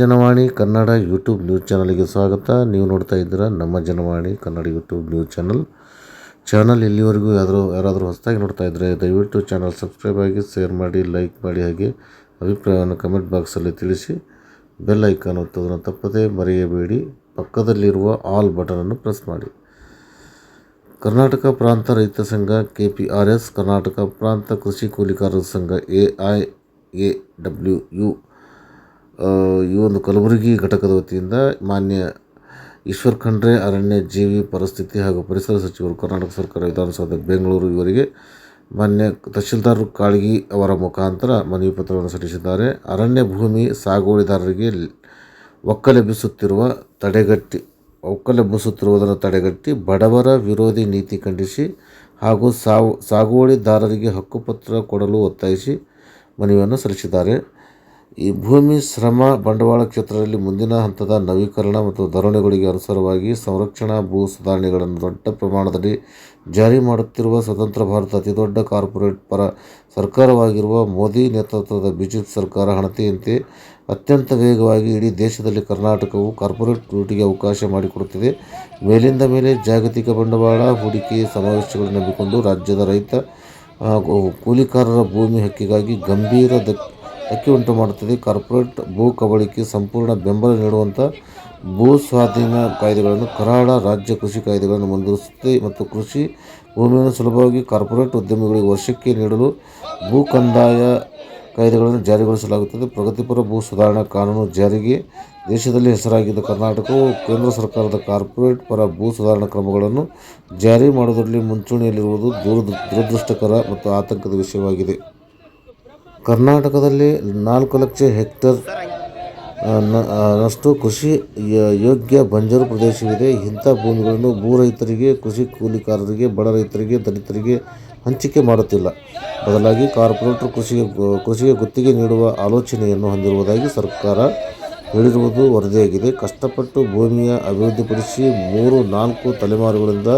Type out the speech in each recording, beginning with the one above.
Janavani Kannada YouTube news ಚಾನಲ್ಗೆ ಸ್ವಾಗತ. ನೀವು ನೋಡ್ತಾ ಇದ್ದೀರಾ ನಮ್ಮ Janavani Kannada YouTube news channel. Channel ಇಲ್ಲಿವರೆಗೂ ಯಾರಾದರೂ ಯಾರಾದರೂ ಹೊಸದಾಗಿ ನೋಡ್ತಾ ಇದ್ದರೆ ದಯವಿಟ್ಟು ಚಾನಲ್ ಸಬ್ಸ್ಕ್ರೈಬ್ ಆಗಿ, ಶೇರ್ ಮಾಡಿ, ಲೈಕ್ ಮಾಡಿ ಹಾಗೆ ಅಭಿಪ್ರಾಯವನ್ನು ಕಮೆಂಟ್ ಬಾಕ್ಸಲ್ಲಿ ತಿಳಿಸಿ. ಬೆಲ್ ಐಕಾನ್ ಒತ್ತೋದನ್ನು ತಪ್ಪದೇ ಮರೆಯಬೇಡಿ. ಪಕ್ಕದಲ್ಲಿರುವ ಆಲ್ ಬಟನನ್ನು ಪ್ರೆಸ್ ಮಾಡಿ. ಕರ್ನಾಟಕ ಪ್ರಾಂತ ರೈತ ಸಂಘ K P R S Karnataka ಪ್ರಾಂತ ಕೃಷಿ ಕೂಲಿಕಾರರ ಸಂಘ, A I A W U ಈ ಒಂದು ಕಲಬುರಗಿ ಘಟಕದ ವತಿಯಿಂದ ಮಾನ್ಯ ಈಶ್ವರ್ ಖಂಡ್ರೆ, ಅರಣ್ಯ ಜೀವಿ ಪರಿಸ್ಥಿತಿ ಹಾಗೂ ಪರಿಸರ ಸಚಿವರು ಕರ್ನಾಟಕ ಸರ್ಕಾರ ವಿಧಾನಸೌಧ ಬೆಂಗಳೂರು ಇವರಿಗೆ ಮಾನ್ಯ ತಹಶೀಲ್ದಾರ್ ಕಾಳಗಿ ಅವರ ಮುಖಾಂತರ ಮನವಿ ಪತ್ರವನ್ನು ಸಲ್ಲಿಸಿದ್ದಾರೆ. ಅರಣ್ಯ ಭೂಮಿ ಸಾಗುವಳಿದಾರರಿಗೆ ಒಕ್ಕಲೆಬ್ಬಿಸುತ್ತಿರುವ ತಡೆಗಟ್ಟಿ ಒಕ್ಕಲೆಬ್ಬಿಸುತ್ತಿರುವುದನ್ನು ತಡೆಗಟ್ಟಿ ಬಡವರ ವಿರೋಧಿ ನೀತಿ ಖಂಡಿಸಿ ಹಾಗೂ ಸಾವು, ಸಾಗುವಳಿದಾರರಿಗೆ ಹಕ್ಕುಪತ್ರ ಕೊಡಲು ಒತ್ತಾಯಿಸಿ ಮನವಿಯನ್ನು ಸಲ್ಲಿಸಿದ್ದಾರೆ. ಈ ಭೂಮಿ ಶ್ರಮ ಬಂಡವಾಳ ಕ್ಷೇತ್ರದಲ್ಲಿ ಮುಂದಿನ ಹಂತದ ನವೀಕರಣ ಮತ್ತು ಧೋರಣೆಗಳಿಗೆ ಅನುಸಾರವಾಗಿ ಸಂರಕ್ಷಣಾ ಭೂ ಸುಧಾರಣೆಗಳನ್ನು ದೊಡ್ಡ ಪ್ರಮಾಣದಲ್ಲಿ ಜಾರಿ ಮಾಡುತ್ತಿರುವ ಸ್ವತಂತ್ರ ಭಾರತ ಅತಿದೊಡ್ಡ ಕಾರ್ಪೊರೇಟ್ ಪರ ಸರ್ಕಾರವಾಗಿರುವ ಮೋದಿ ನೇತೃತ್ವದ ಬಿಜೆಪಿ ಸರ್ಕಾರ ಹಣತೆಯಂತೆ ಅತ್ಯಂತ ವೇಗವಾಗಿ ಇಡೀ ದೇಶದಲ್ಲಿ ಕರ್ನಾಟಕವು ಕಾರ್ಪೊರೇಟ್ ಲೂಟಿಗೆ ಅವಕಾಶ ಮಾಡಿಕೊಡುತ್ತಿದೆ. ಮೇಲಿಂದ ಮೇಲೆ ಜಾಗತಿಕ ಬಂಡವಾಳ ಹೂಡಿಕೆ ಸಮಾವೇಶಗಳನ್ನು ನಂಬಿಕೊಂಡು ರಾಜ್ಯದ ರೈತ ಕೂಲಿಕಾರರ ಭೂಮಿ ಹಕ್ಕಿಗಾಗಿ ಗಂಭೀರ ಧಕ್ ಧಕ್ಕೆ ಉಂಟು ಮಾಡುತ್ತದೆ. ಕಾರ್ಪೊರೇಟ್ ಭೂ ಕಬಳಿಕೆ ಸಂಪೂರ್ಣ ಬೆಂಬಲ ನೀಡುವಂಥ ಭೂ ಸ್ವಾಧೀನ ಕಾಯ್ದೆಗಳನ್ನು ಕರಾಳ ರಾಜ್ಯ ಕೃಷಿ ಕಾಯ್ದೆಗಳನ್ನು ಮುಂದುವರಿಸುತ್ತದೆ ಮತ್ತು ಕೃಷಿ ಭೂಮಿಯನ್ನು ಸುಲಭವಾಗಿ ಕಾರ್ಪೊರೇಟ್ ಉದ್ಯಮಿಗಳಿಗೆ ವರ್ಷಕ್ಕೆ ನೀಡಲು ಭೂ ಕಂದಾಯ ಕಾಯ್ದೆಗಳನ್ನು ಜಾರಿಗೊಳಿಸಲಾಗುತ್ತದೆ. ಪ್ರಗತಿಪರ ಭೂ ಸುಧಾರಣಾ ಕಾನೂನು ಜಾರಿಗೆ ದೇಶದಲ್ಲಿ ಹೆಸರಾಗಿದ್ದ ಕರ್ನಾಟಕವು ಕೇಂದ್ರ ಸರ್ಕಾರದ ಕಾರ್ಪೊರೇಟ್ ಪರ ಭೂ ಸುಧಾರಣಾ ಕ್ರಮಗಳನ್ನು ಜಾರಿ ಮಾಡುವುದರಲ್ಲಿ ಮುಂಚೂಣಿಯಲ್ಲಿರುವುದು ದೂರ ದುರದೃಷ್ಟಕರ ಮತ್ತು ಆತಂಕದ ವಿಷಯವಾಗಿದೆ. ಕರ್ನಾಟಕದಲ್ಲಿ ನಾಲ್ಕು ಲಕ್ಷ ಹೆಕ್ಟೇರ್ ನಷ್ಟು ಕೃಷಿ ಯೋಗ್ಯ ಬಂಜರು ಪ್ರದೇಶವಿದೆ. ಇಂಥ ಭೂಮಿಗಳನ್ನು ಭೂ ರೈತರಿಗೆ, ಕೃಷಿ ಕೂಲಿಕಾರರಿಗೆ, ಬಡ ರೈತರಿಗೆ, ದಲಿತರಿಗೆ ಹಂಚಿಕೆ ಮಾಡುತ್ತಿಲ್ಲ. ಬದಲಾಗಿ ಕಾರ್ಪೊರೇಟರ್ ಕೃಷಿಗೆ ಕೃಷಿಗೆ ಗುತ್ತಿಗೆ ನೀಡುವ ಆಲೋಚನೆಯನ್ನು ಹೊಂದಿರುವುದಾಗಿ ಸರ್ಕಾರ ಹೇಳಿರುವುದು ವರದಿಯಾಗಿದೆ. ಕಷ್ಟಪಟ್ಟು ಭೂಮಿಯ ಅಭಿವೃದ್ಧಿಪಡಿಸಿ ಮೂರು ನಾಲ್ಕು ತಲೆಮಾರುಗಳಿಂದ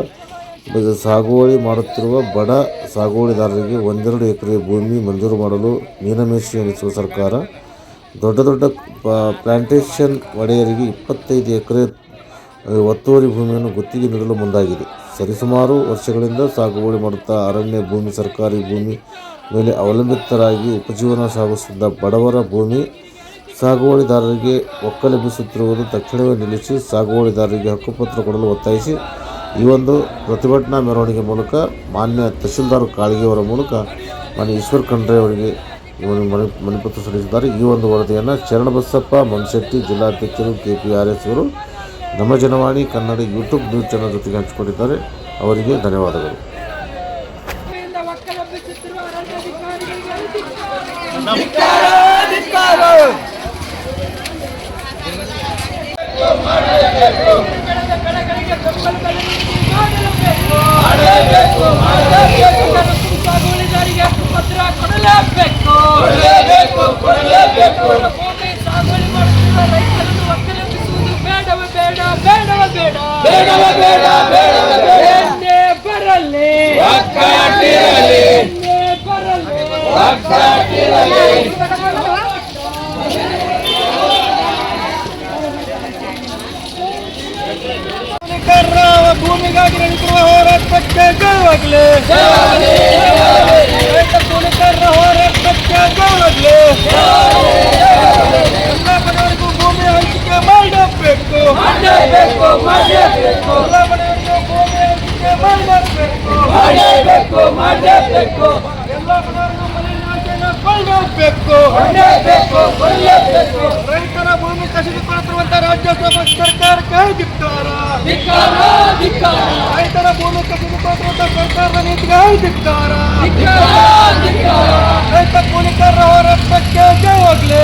ಸಾಗುವಳಿ ಮಾಡುತ್ತಿರುವ ಬಡ ಸಾಗುವಳಿದಾರರಿಗೆ ಒಂದೆರಡು ಎಕರೆ ಭೂಮಿ ಮಂಜೂರು ಮಾಡಲು ಮೀನಮೇಷಿ ಎಣಿಸುವ ಸರ್ಕಾರ. ದೊಡ್ಡ ದೊಡ್ಡ ಪ್ಲಾಂಟೇಷನ್ ಒಡೆಯರಿಗೆ ಇಪ್ಪತ್ತೈದು ಎಕರೆ ಒತ್ತುವರಿ ಭೂಮಿಯನ್ನು ಗುತ್ತಿಗೆ ನೀಡಲು ಮುಂದಾಗಿದೆ. ಸರಿಸುಮಾರು ವರ್ಷಗಳಿಂದ ಸಾಗುವಳಿ ಮಾಡುತ್ತಾ ಅರಣ್ಯ ಭೂಮಿ, ಸರ್ಕಾರಿ ಭೂಮಿ ಮೇಲೆ ಅವಲಂಬಿತರಾಗಿ ಉಪಜೀವನ ಸಾಗಿಸುತ್ತಿದ್ದ ಬಡವರ ಭೂಮಿ ಸಾಗುವಳಿದಾರರಿಗೆ ಒಕ್ಕಲೆಬ್ಬಿಸುತ್ತಿರುವುದು ತಕ್ಷಣವೇ ನಿಲ್ಲಿಸಿ ಸಾಗುವಳಿದಾರರಿಗೆ ಹಕ್ಕುಪತ್ರ ಕೊಡಲು ಒತ್ತಾಯಿಸಿ ಈ ಒಂದು ಪ್ರತಿಭಟನಾ ಮೆರವಣಿಗೆ ಮೂಲಕ ಮಾನ್ಯ ತಹಶೀಲ್ದಾರ್ ಕಾಳಗಿಯವರ ಮೂಲಕ ಮಾನ್ಯ ಈಶ್ವರ್ ಖಂಡ್ರೆ ಅವರಿಗೆ ಒಂದು ಮನೆ ಮನೆಪತ್ರ ಸಲ್ಲಿಸಿದ್ದಾರೆ. ಈ ಒಂದು ವರದಿಯನ್ನು ಶರಣಬಸಪ್ಪ ಮನ್ಶೆಟ್ಟಿ ಜಿಲ್ಲಾಧ್ಯಕ್ಷರು ಕೆ ಪಿ ಆರ್ ಎಸ್ ಅವರು ನಮ್ಮ Janavani Kannada YouTube news channel ಜೊತೆಗೆ ಹಂಚಿಕೊಂಡಿದ್ದಾರೆ. ಅವರಿಗೆ ಧನ್ಯವಾದಗಳು. ಬರಲಿ ಎಣ್ಣೆ ಬರಲಿ ಭೂಮಿಗಾಗಿ ನಡೆಸಿರುವ ಹೋರಾಟಕ್ಕೆ ಜಯವಾಗಲಿ ರೈತ ಕೂಲಿಕಾರರ ಹೋರಾಟಕ್ಕೆ ಜಯವಾಗಲಿ ಎಲ್ಲ ಮನೆಯವರಿಗೂ ಭೂಮಿ ಹಂಚಿಕೆ ಮಾಡಬೇಕು ಮಾಡಬೇಕು ಮಾಡಬೇಕು ಎಲ್ಲ ಮನೆಯವರಿಗೂ ಭೂಮಿ ಹಂಚಿಕೆ ಮಾಡಬೇಕು ಮಾಡಬೇಕು ಮಾಡಬೇಕು ಎಲ್ಲ ಬಡವರಿಗೂ ಕೊಳ್ಳಬೇಕು ಕೊಳ್ಳಬೇಕು ಕೊಳ್ಳಬೇಕು ರೈತರ ಭೂಮಿ ಕಸಿದುಕೊಳ್ಳುತ್ತಿರುವಂತ ರಾಜ್ಯ ಸರ್ಕಾರಕ್ಕೆ ಧಿಕ್ಕಾರ. ರೈತರ ಭೂಮಿ ಕಸಿದುಕೊಳ್ಳುತ್ತಿರುವಂತ ಸರ್ಕಾರದ ನೀತಿಗೆ ಧಿಕ್ಕಾರ. ರೈತ ಕೂಲಿಕರರ ಹೋರಾಟಕ್ಕೆ ಜಯವಾಗಲಿ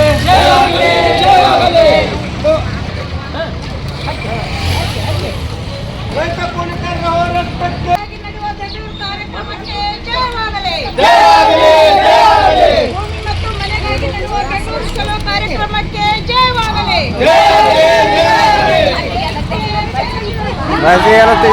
ರೈತ ಕೂಲಿಕರರ ರಾಜಕೀಯ ಏನತ್ತಿ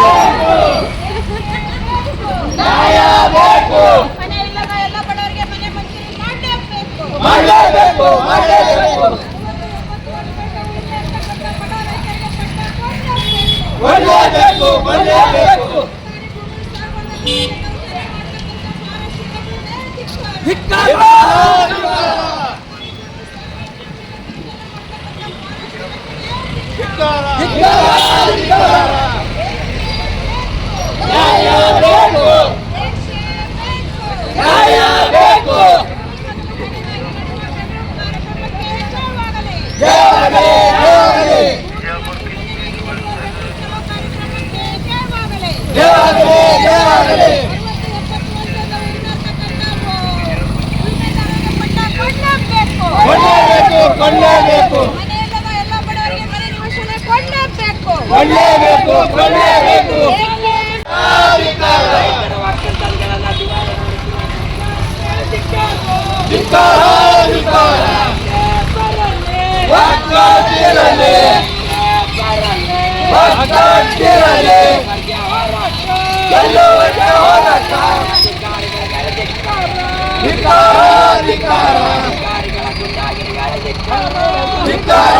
ಧಿಕ್ಕಾರ ಧಿಕ್ಕಾರ ಧಿಕ್ಕಾರ ಕೊಳ್ಳೇಬೇಕು ಕೊಳ್ಳೇಬೇಕು ಕೊಳ್ಳೇಬೇಕು ಕೊಳ್ಳೇಬೇಕು ರೈತರ ವಾಕ್ಯಂತರಗಳನ್ನ ದಿವಾಳಿ ಧಿಕ್ಕಾರ ಧಿಕ್ಕಾರ ಒಗ್ಗಟ್ಟಿರಲಿ ಒಗ್ಗಟ್ಟಿರಲಿ ಗೆಲ್ಲುವಿಗೆ ಹೋರಾಟ ಧಿಕ್ಕಾರ ಧಿಕ್ಕಾರ ಧಿಕ್ಕಾರ ಧಿಕ್ಕಾರ ಮೇಲಿನ ದಬ್ಬಾಳಿಕೆ ಮಾಡುತ್ತಿರುವ ಅಧಿಕಾರಿಗಳಿಗೆ ಧಿಕ್ಕಾರ ಧಿಕ್ಕಾರ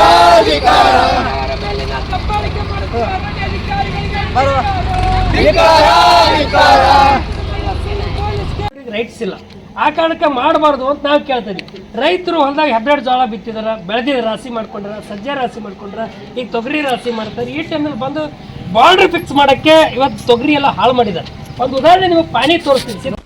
ರೈಟ್ಸ್ ಇಲ್ಲ. ಆ ಕಾರಣಕ್ಕೆ ಮಾಡಬಾರ್ದು ಅಂತ ನಾವು ಕೇಳ್ತೀವಿ ರೈತರು ಹೊಲದಾಗ ಹೆಬ್ಬೆರಡು ಜೋಳ ಬಿತ್ತಿದಾರ, ಬೆಳೆದಿದ ರಾಶಿ ಮಾಡ್ಕೊಂಡ್ರ, ಸಜ್ಜೆ ರಾಶಿ ಮಾಡ್ಕೊಂಡ್ರ, ಈಗ ತೊಗರಿ ರಾಶಿ ಮಾಡ್ತಾರೆ. ಈ ಟೈಮಲ್ಲಿ ಬಂದು ಬಾರ್ಡ್ರ್ ಫಿಕ್ಸ್ ಮಾಡೋಕ್ಕೆ ಇವತ್ತು ತೊಗರಿ ಎಲ್ಲ ಹಾಳು ಮಾಡಿದ್ದಾರೆ. ಒಂದು ಉದಾಹರಣೆ ನಿಮಗೆ ಪಾನಿ ತೋರಿಸ್ತೀನಿ.